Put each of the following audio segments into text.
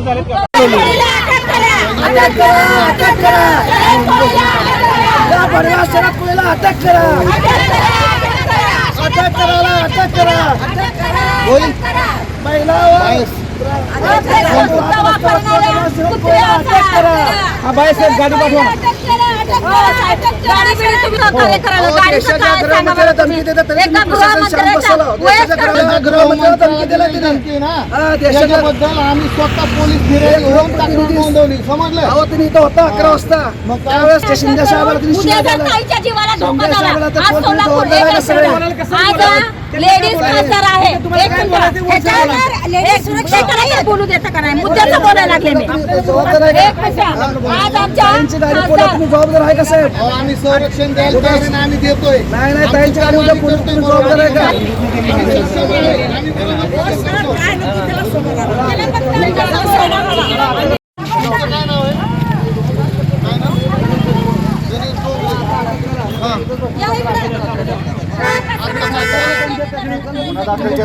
आमची अटक करा शरद पुळेला अटक करा अटक करायला अटक करा अटक करा हा बाई साहेब गाडी पाठवा त्याच्याबद्दल आम्ही स्वतः पोलीस नोंदवली समजलं अहो तुम्ही इथं होता अकरा वाजता मग काय? त्यावेळेस ते शिंदे साहेबाला तुम्ही शिंदे साहेबाला लेडीज खासदार आहे. एक मिनिट. ह्याच्यावर लेडीज सुरक्षा करायला बोलू देता का नाही? मुद्द्याचं बोलायला लागले मी. तुम्ही जबाबदार आहे एक का? मिनिट. आज आमच्या जबाबदार आहे का साहेब? अहो, आम्ही संरक्षण द्यायला आम्ही देतोय. नाही नाही गाडी उद्या पोलीस तुम्ही जबाबदार आहे का? गुन्हा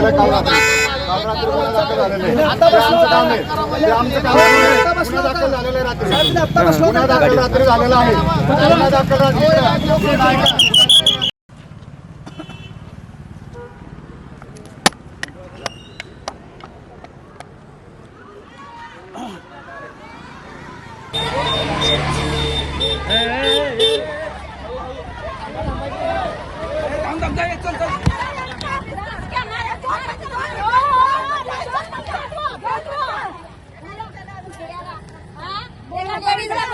दाखल केला काल रात्री काल रात्री गुन्हा दाखल झालेला आहे. ते आमचं काम आहे. ते आमचं काम आहे. गुन्हा दाखल झालेला आहे रात्री. गुन्हा दाखल रात्री झालेला आहे. गुन्हा दाखल रात्री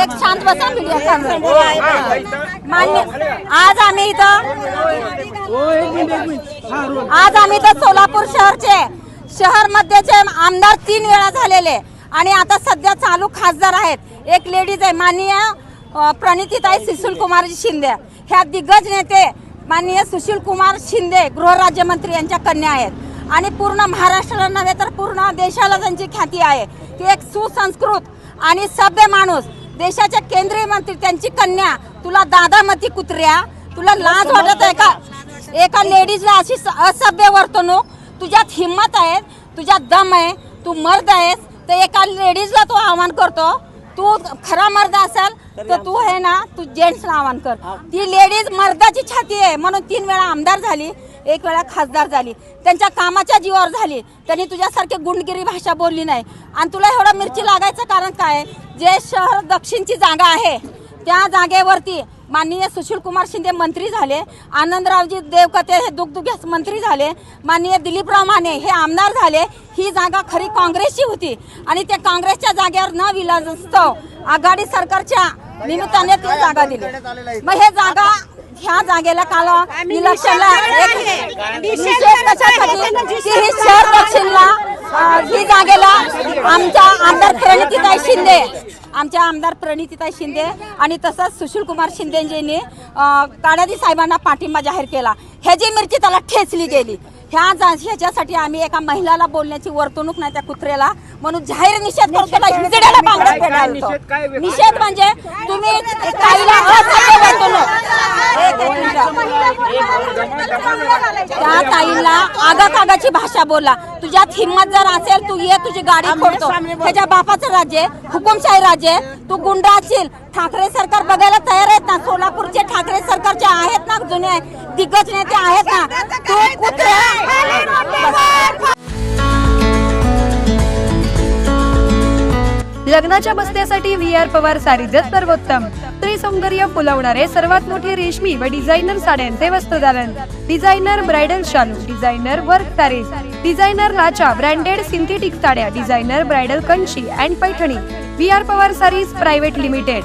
एक शांत बसा मीडिया मान्य आज आम्ही इथं आज आम्ही इथं सोलापूर शहरचे शहर मध्येचे आमदार तीन वेळा झालेले. आणि आता सध्या चालू खासदार आहेत. एक लेडीज आहे माननीय प्रणितीताई सुशील कुमार शिंदे. ह्या दिग्गज नेते माननीय सुशील कुमार शिंदे गृहराज्यमंत्री यांच्या कन्या आहेत. आणि पूर्ण महाराष्ट्राला नव्हे तर पूर्ण देशाला त्यांची ख्याती आहे. की एक सुसंस्कृत आणि सभ्य माणूस देशाच्या केंद्रीय मंत्री त्यांची कन्या तुला दादामती कुत्र्या तुला लाज वाटत आहे का? एका लेडीजला अशी स- असभ्य वर्तणूक तुझ्यात हिंमत आहे तुझ्यात दम आहे तू मर्द आहेस तर एका लेडीजला तो आव्हान करतो तू खरा मर्द असाल तर तू आहे ना तू जेंट्सला आव्हान कर. ती लेडीज मर्दाची छाती आहे म्हणून तीन वेळा आमदार झाली एक वेळा खासदार झाली. त्यांच्या कामाच्या जीवावर झाली. त्यांनी तुझ्यासारखी गुंडगिरी भाषा बोलली नाही. आणि तुला एवढं मिरची लागायचं कारण काय? जे शहर दक्षिणची जागा आहे त्या जागेवरती माननीय सुशील कुमार शिंदे मंत्री झाले आनंदरावजी देवकते हे दुगदुग्यास मंत्री झाले माननीय दिलीपराव माने हे आमदार झाले ही जागा खरी काँग्रेसची होती. आणि त्या काँग्रेसच्या जागेवर न विलाजस्तव आघाडी सरकारच्या निमित्ताने ती जागा दिली. मग हे जागा ह्या जागेला काल इलेक्शनला ही शहर दक्षिणला ही जागेला आमच्या आमदार प्रणितीताई शिंदे आमच्या आमदार प्रणितीताई शिंदे आणि तसंच सुशील कुमार शिंदेजींनी काळादी साहेबांना पाठिंबा जाहीर केला. ह्याची मिरची त्याला ठेचली गेली. ह्या जा- ह्याच्यासाठी आम्ही एका महिलाला बोलण्याची वर्तणूक नाही त्या कुत्र्याला. म्हणून जाहीर निषेध होतं. निषेध म्हणजे तुम्ही. त्या ताईला आगा कागाची भाषा बोला. तुझ्यात हिंमत जर असेल तू ये तुझी गाडी फोडतो त्याच्या बापाचं राज्य हुकुमशाही राज्य. तू गुंड असशील ठाकरे सरकार बघायला तयार आहेत ना? सोलापूरचे ठाकरे सरकारचे आहेत ना जुने दिग्गज नेते आहेत ना लग्नाच्या बस्त्यासाठी व्ही आर पवार सारीजच सर्वोत्तम. त्रिसौंदर्य सौंदर्य फुलवणारे सर्वात मोठे रेशमी व डिझायनर साड्यांचे वस्त्रदालन डिझायनर ब्रायडल शालू डिझायनर वर्क सारीज डिझायनर लाचा ब्रँडेड सिंथेटिक साड्या designer bridal Kanchi and Paithani. V R Pawar sarees private limited.